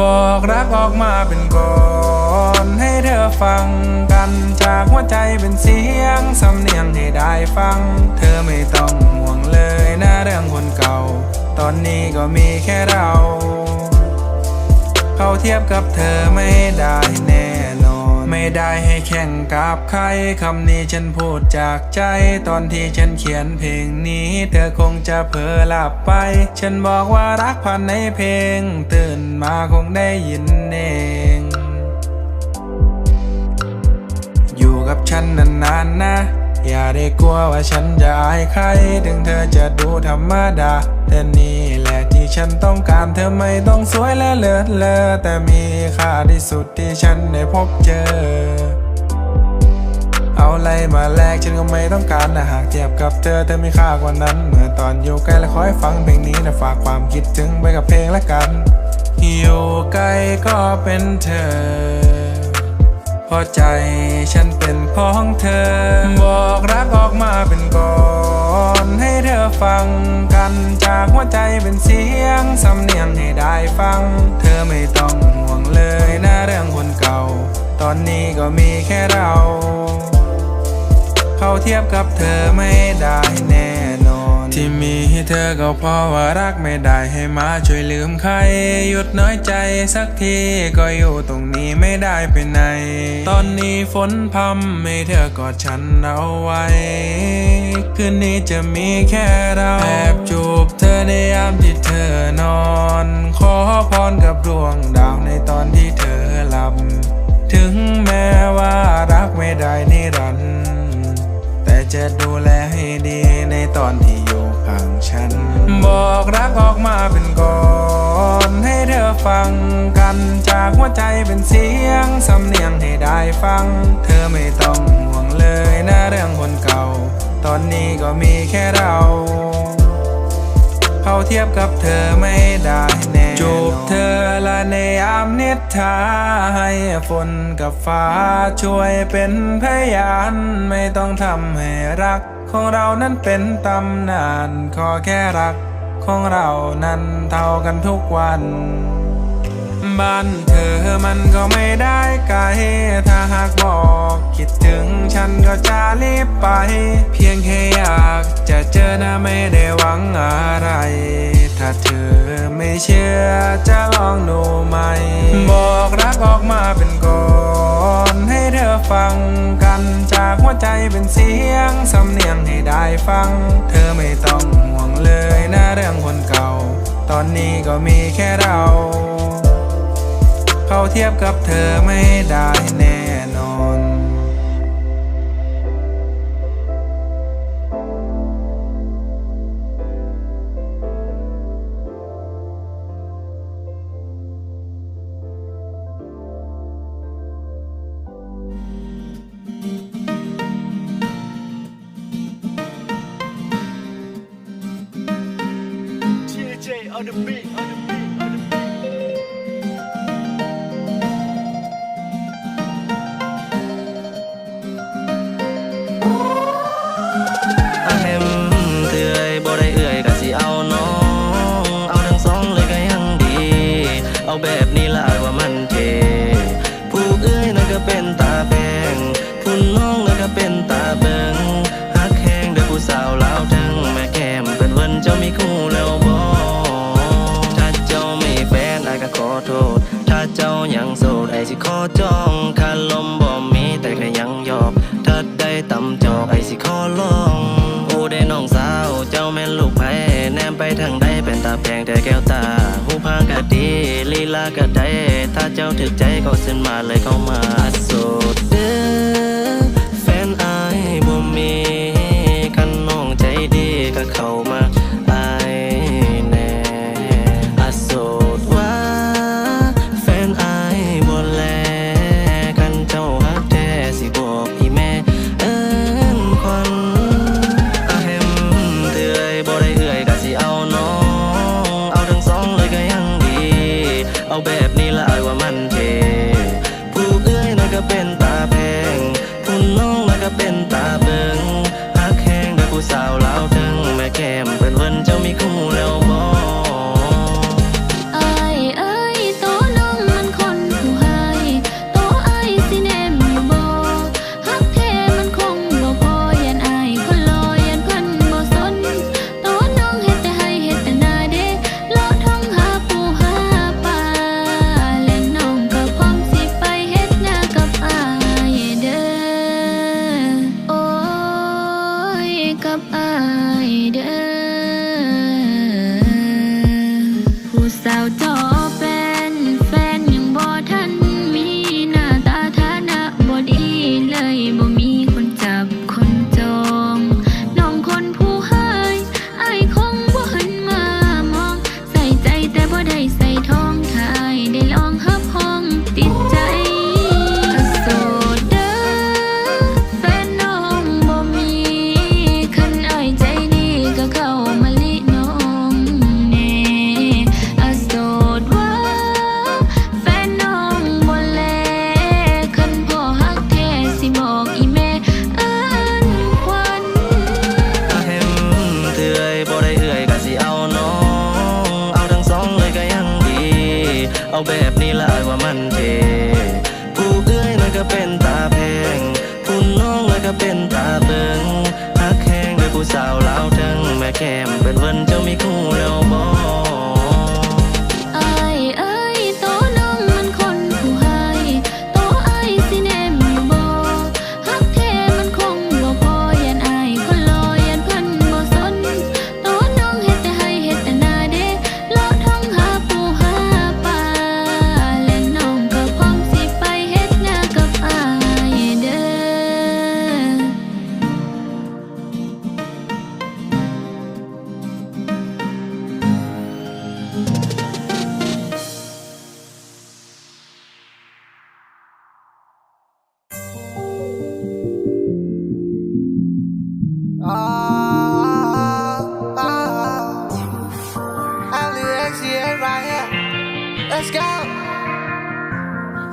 บอกรักออกมาเป็นก่อนให้เธอฟังกันจากหัวใจเป็นเสียงสำเนียงให้ได้ฟัง เธอไม่ต้องห่วงเลยนะเรื่องคนเก่า ตอนนี้ก็มีแค่เรา เขาเทียบกับเธอไม่ได้ ไม่ได้ให้แข่งกับใคร คำนี้ฉันพูดจากใจ ตอนที่ฉันเขียนเพลงนี้ เธอคงจะเผลอหลับไป ฉันบอกว่ารักผ่านในเพลง ตื่นมาคงได้ยินเองอยู่กับฉันนานๆนะ อย่าได้กลัวว่าฉันจะอายใคร ถึงเธอจะดูธรรมดาแต่นี่แหละที่ ฉันต้องการเธอไม่ต้องสวยและเลิศเลอแต่มีค่าที่สุดที่ฉันได้พบเจอ เอาอะไรมาแลกฉันก็ไม่ต้องการนะหากเทียบกับเธอเธอมีค่ากว่านั้น เมื่อตอนอยู่ใกล้และคอยฟังเพลงนี้นะฝากความคิดถึงไปกับเพลงละกันอยู่ใกล้ก็เป็นเธอ เพราะใจฉันเป็นของเธอ บอกรักออกมาเป็นก่อนให้เธอฟังกันจากหัวใจเป็นเสียงสำเนียงให้ได้ฟัง เธอไม่ต้องห่วงเลยนะเรื่องคนเก่า ตอนนี้ก็มีแค่เรา เขาเทียบกับเธอไม่ได้แน่ ที่มีให้เธอก็เพราะว่ารักไม่ได้ให้มาช่วยลืมใคร หยุดน้อยใจสักทีก็อยู่ตรงนี้ไม่ได้ไปไหน ตอนนี้ฝนพรำให้เธอกอดฉันเอาไว้ คืนนี้จะมีแค่เราแอบจูบเธอในยามที่เธอนอน ขอพรกับดวงดาวในตอนที่เธอหลับ ถึงแม้ว่ารักไม่ได้นิรันดร์แต่จะดูแลให้ดีในตอนที่อยู่ ข้างฉัน บอกรักออกมาเป็นก่อนให้เธอฟังกันจากหัวใจเป็นเสียงสำเนียงให้ได้ฟัง เธอไม่ต้องห่วงเลยนะเรื่องคนเก่า ตอนนี้ก็มีแค่เราเขาเทียบกับเธอไม่ได้แน่จูบเธอละในยามนิทราให้ฝนกับฟ้าช่วยเป็นพยาน ไม่ต้องทำให้รัก ของเรานั้นเป็นตำนาน ขอแค่รักของเรานั้นเท่ากันทุกวัน บ้านเธอมันก็ไม่ได้ไกล ถ้าหากบอกคิดถึงฉันก็จะรีบไป เพียงแค่อยากจะเจอนะไม่ได้หวังอะไร ถ้าเธอไม่เชื่อจะลองดูไหม บอกรักออกมาเป็นก่อนให้เธอฟัง วใจเป็นเสียงสำเนียงให้ได้ฟัง เธอไม่ต้องห่วงเลยนะเรื่องคนเก่า ตอนนี้ก็มีแค่เรา เขาเทียบกับเธอไม่ได้แน่ ได้ตำจอกไอสิขอลองโอ้ได้น้องสาวเจ้าแม่นลูกไผ่แนมไปทางใดเป็นตาแพงแต่แก้วตาหูพางกะดีลีลากะได้ถ้าเจ้าถึกใจก็เส้นมาเลยเข้ามาสุดเด้อ เด้อ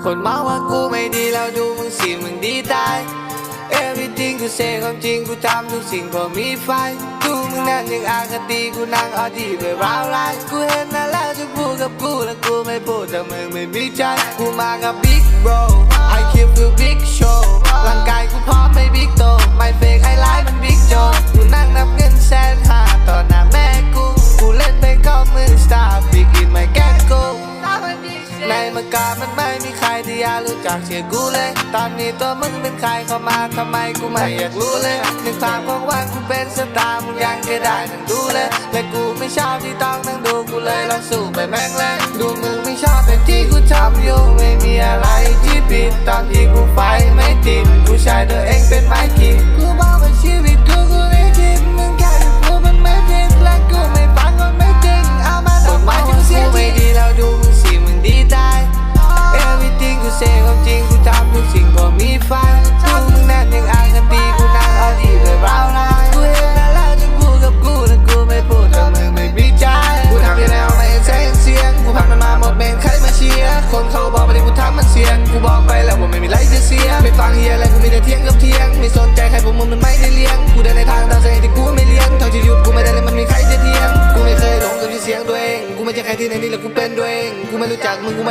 คนมาว่ากูไม่ดีแล้วดูมึงสิมึงดีตาย Everything กูเซความจริงกูทำทุกสิ่งเพราะมีไฟดูมึงนั่นยังอาคติกูนั่งออดีไปร้าวไรกูเห็นนั่นแล้วจะพูดกับกูแล้วกูไม่พูดแต่มึงไม่มีใจกูมากับ Big Bro I keep you big show ร่างกายกู ตัวมึงเป็นใครเข้ามาทำไมกูไม่อยากรู้เลยนึกภาพของว่ากูเป็นสตาร์มึงยังก็ได้นั่งดูเลยแต่กูไม่ชอบที่ต้องนั่งดูกูเลยลองสู้ไปแม่งเลยดูมึงไม่ชอบแต่ที่กูทำอยู่ไม่มี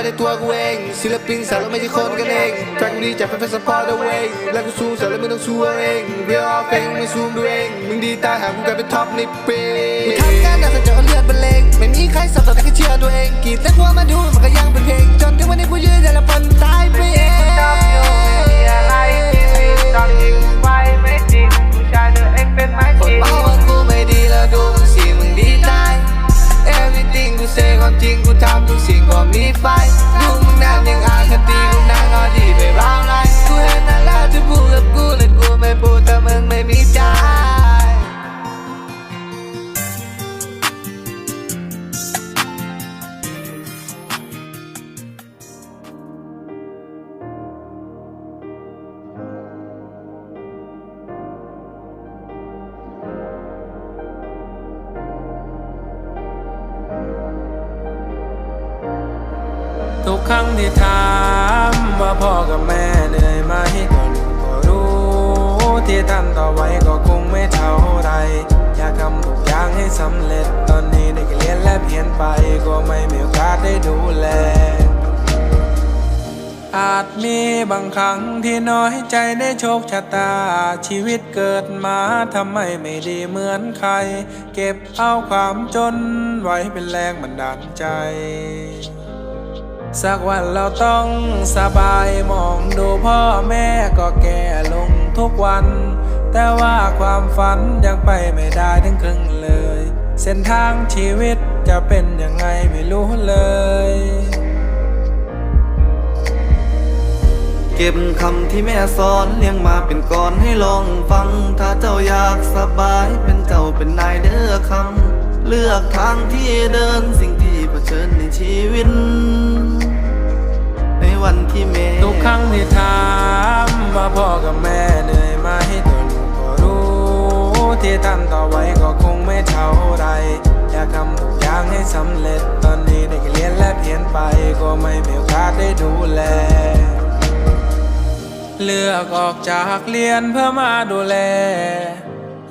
ไม่ได้ตัวกูเองศิลปินสาวเราไม่ใช่คนกันเองแฟนกูดีจากแฟนๆ support the way แล้วกูสู้สาวแล้วมึงต้องสู้เอาเองเรียลเพลงไม่สู้ตัวเองมึงดีตายหากูกลายเป็นท็อปในเพลงมึงทำการดันเจาะเลือดบรรเลงไม่มีใครสับสนแต่แค่เชื่อตัวเองกรีดแต่หัวมาดูมันก็ยังเป็นเพลงจนถึงวันนี้กูยืนแต่ละคนตายไปเองคนเมาว่ากูไม่ดีแล้วดูมึงสิมึงดีตาย Everything กูเซความจริงกูทำทุกสิ่งก็มีไฟดูมึงนั่งยังอคติกูนั่งอดีไปร้าวไรกูเห็นนั่นแล้วจะพูดกับามว่าพ่อกับแม่เหนื่อยไหมก็ลูกก็รู้ ที่ท่านต่อไว้ก็คงไม่เท่าไร อยากทำทุกอย่างให้สำเร็จตอนนี้ได้เรียนและเพียนไปก็ไม่มีโอกาสได้ดูแล อาจมีบางครั้งที่น้อยใจในโชคชะตา ชีวิตเกิดมาทำไมไม่ดีเหมือนใคร เก็บเอาความจนไว้เป็นแรงบันดาลใจ สักวันเราต้องสบายมองดูพ่อแม่ก็แก่ลงทุกวัน แต่ว่าความฝันยังไปไม่ได้ถึงครึ่งเลย เส้นทางชีวิตจะเป็นยังไงไม่รู้เลยเก็บคำที่แม่สอนเลี้ยงมาเป็นก่อนให้ลองฟัง ถ้าเจ้าอยากสบายเป็นเจ้าเป็นนายเด้อคำเลือกทางที่เดินสิ่งที่เผเชิญในชีวิต วันที่แม่ทุกครั้งที่ถามว่าพ่อกับแม่เหนื่อยไหมตัวลูกก็รู้ ที่ทำต่อไว้ก็คงไม่เท่าไรอยากทำทุกอย่างให้สำเร็จตอนนี้ได้เรียนและเพียนไปก็ไม่มีโอกาสได้ดูแล เลือกออกจากเรียนเพื่อมาดูแล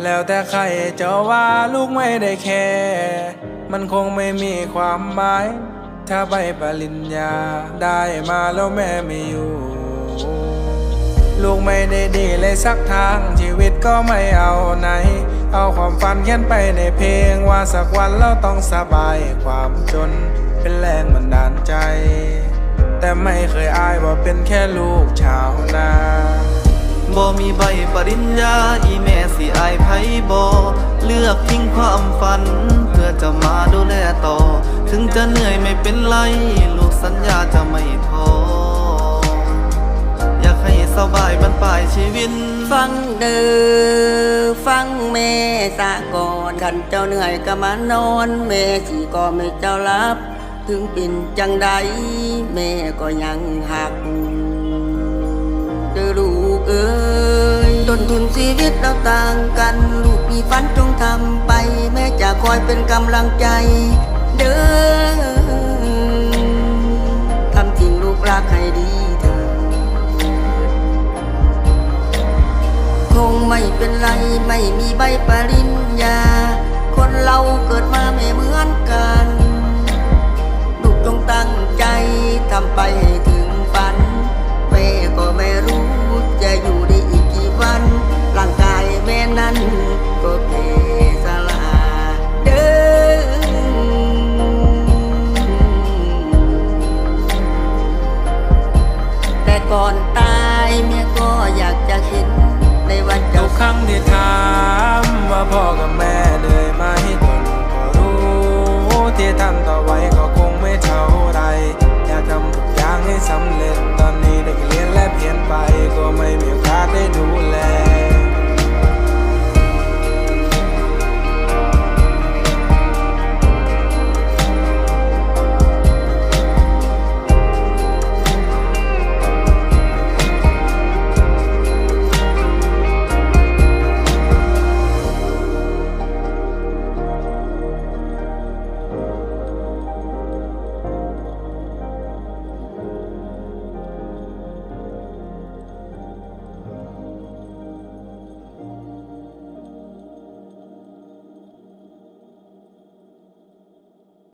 แล้วแต่ใครจะว่าลูกไม่ได้แคร์มันคงไม่มีความหมาย ถ้าใบปริญญา ได้มาแล้วแม่ไม่อยู่ ลูกไม่ได้ดีเลยสักทาง ชีวิตก็ไม่เอาไหน เอาความฝันเขียนไปในเพลงว่าสักวันเราต้องสบายความจน เป็นแรงบันดาลใจ แต่ไม่เคยอายว่าเป็นแค่ลูกชาวนาบ่มีใบปริญญา อีแม่สิอายไผบ่เลือกทิ้งความฝัน เพื่อจะมาดูแลต่อ ถึงจะเหนื่อยไม่เป็นไร ลูกสัญญาจะไม่ท้อ อยากให้สบายบรรปลายชีวิต ฟังเด้อฟังแม่สะก่อนขันเจ้าเหนื่อยก็มานอนแม่สิก็ไม่เจ้ารับ ถึงเป็นจังใดแม่ก็ยังหักเดอลูกเอ้ยต้นทุนชีวิตเราต่างกัน ลูกมีฝันจงทำไป แม่จะคอยเป็นกำลังใจ เด้อทำจริงลูกรักให้ดีเถอะคงไม่เป็นไรไม่มีใบปริญญา คนเราเกิดมาไม่เหมือนกัน ลูกจงตั้งใจทำไปให้